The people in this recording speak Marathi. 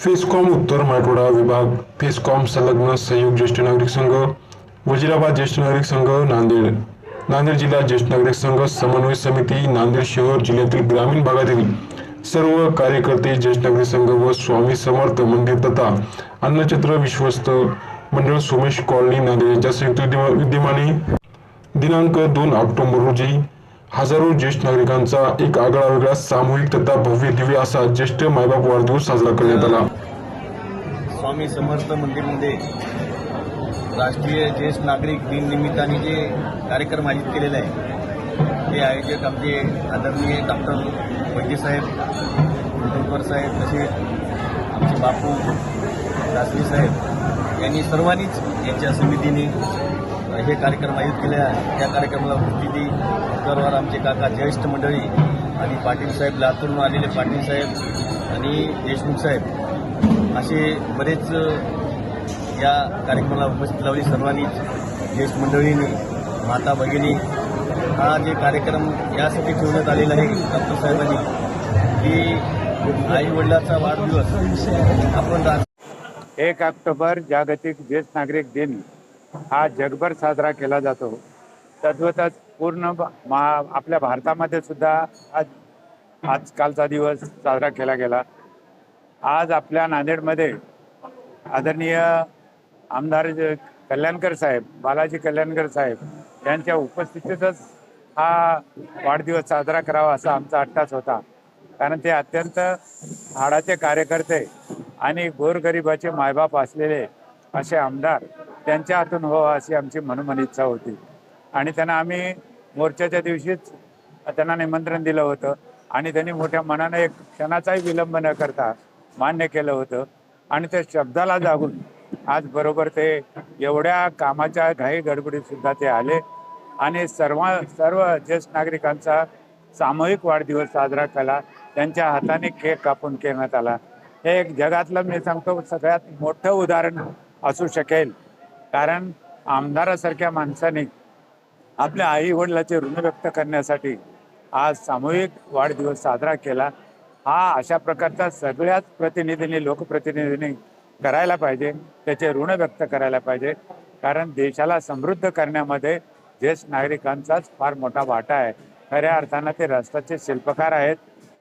फेसकॉम उत्तर मराठवाडा विभाग फेसकॉम संलग्न संयुक्त ज्येष्ठ नागरिक संघ वजिराबाद ज्येष्ठ नागरिक संघ नांदेड. नांदेड जिल्हा ज्येष्ठ नागरिक संघ समन्वय समिती नांदेड शहर जिल्ह्यातील ग्रामीण भागातील सर्व कार्यकर्ते ज्येष्ठ नागरिक संघ व स्वामी समर्थ मंदिर तथा अन्नछत्र विश्वस्त मंडळ सोमेश कॉलनी नांदेड यांच्या संयुक्त विद्यमाने दिनांक दोन ऑक्टोबर रोजी हजारो ज्येष्ठ नागरिकांचा एक आगळा वेगळा सामूहिक तथा भव्य दिव्य असा ज्येष्ठ मायबाप वाढदिवस साजरा करण्यात आला. स्वामी समर्थ मंदिरमध्ये राष्ट्रीय ज्येष्ठ नागरिक दिन निमित्ताने जे कार्यक्रम आयोजित केलेले आहे ते आयोजक आमचे आदरणीय डॉक्टर वैद्यसाहेब कुलकर्णी साहेब तसेच आमचे बापू दासरी साहेब यांनी सर्वांनीच यांच्या समितीने हे कार्यक्रम आयोजित केले आहे. त्या कार्यक्रमाला उपस्थिती दरवर आमचे काका ज्येष्ठ मंडळी आणि पाटील साहेब लातूरून आलेले पाटील साहेब आणि देशमुख साहेब. असे बरेच या कार्यक्रमाला उपस्थित लावली. सर्वांनीच ज्येष्ठ मंडळींनी माता भगिनी. हा जे कार्यक्रम यासाठी ठेवण्यात आलेला आहे डॉक्टर साहेबांनी की आई वडिलाचा वाढदिवस आपण एक ऑक्टोबर जागतिक ज्येष्ठ नागरिक दिन. हा जगभर साजरा केला जातो. तद्वतच पूर्ण महा आपल्या भारतामध्ये सुद्धा आज आजकालचा दिवस साजरा केला गेला. आज आपल्या नांदेडमध्ये आदरणीय आमदार कल्याणकर साहेब बालाजी कल्याणकर साहेब यांच्या उपस्थितीतच हा वाढदिवस साजरा करावा असा आमचा अट्टाच होता. कारण ते अत्यंत हाडाचे कार्यकर्ते आणि गोरगरिबाचे मायबाप असलेले असे आमदार त्यांच्या हातून हो अशी आमची मनोमन इच्छा होती. आणि त्यांना आम्ही मोर्चाच्या दिवशीच त्यांना निमंत्रण दिलं होतं. आणि त्यांनी मोठ्या मनाने एक क्षणाचाही विलंब न करता मान्य केलं होतं. आणि त्या शब्दाला जागून आज बरोबर ते एवढ्या कामाच्या घाई गडबडीत सुद्धा ते आले. आणि सर्व सर्व ज्येष्ठ नागरिकांचा सामूहिक वाढदिवस साजरा केला. त्यांच्या हाताने केक कापून करण्यात आला हे एक जगातलं मी सांगतो सगळ्यात मोठं उदाहरण असू शकेल. कारण आमदारासारख्या माणसाने आपल्या आई वडिलाचे ऋण व्यक्त करण्यासाठी आज सामूहिक वाढदिवस साजरा केला. हा अशा प्रकारचा सगळ्याच प्रतिनिधींनी लोकप्रतिनिधींनी करायला पाहिजे. त्याचे ऋण व्यक्त करायला पाहिजे. कारण देशाला समृद्ध करण्यामध्ये ज्येष्ठ नागरिकांचाच फार मोठा वाटा आहे. खऱ्या अर्थानं ते रस्त्याचे शिल्पकार आहेत.